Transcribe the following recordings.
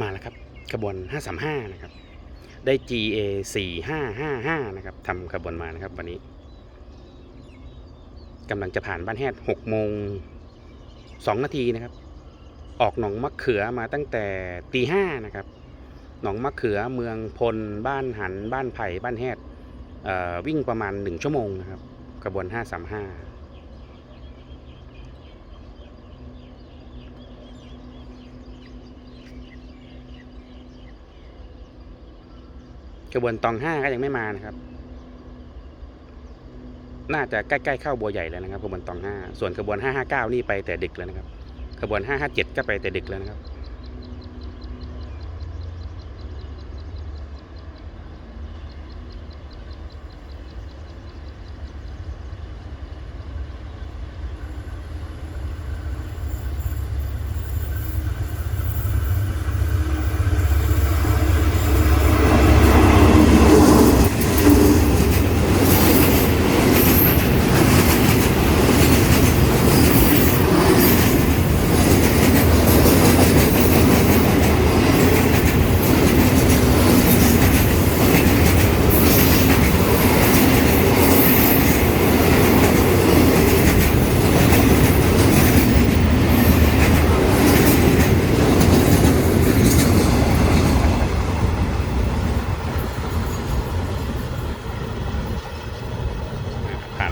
มาแล้วครับขบวน 535 นะครับ ได้ GA 4555 นะครับทำขบวนมานะครับวันนี้กำลังจะผ่านบ้านแฮด6โมง2นาทีนะครับ ออกหนองมะเขือมาตั้งแต่ตีห้านะครับ หนองมะเขือเมืองพล บ้านหัน บ้านไผ่ บ้านแฮดวิ่งประมาณ 1 ชั่วโมงนะครับขบวน 535 กระบวนตองห้าก็ยังไม่มานะครับ น่าจะใกล้ๆเข้าบัวใหญ่แล้วนะครับกระบวนตองห้าส่วนกระบวนห้าห้าเก้านี่ไปแต่ดึกแล้วนะครับกระบวนห้าห้าเจ็ดก็ไปแต่ดึกแล้วนะครับ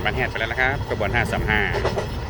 บ้านแฮดไปแล้วนะครับกระบวน535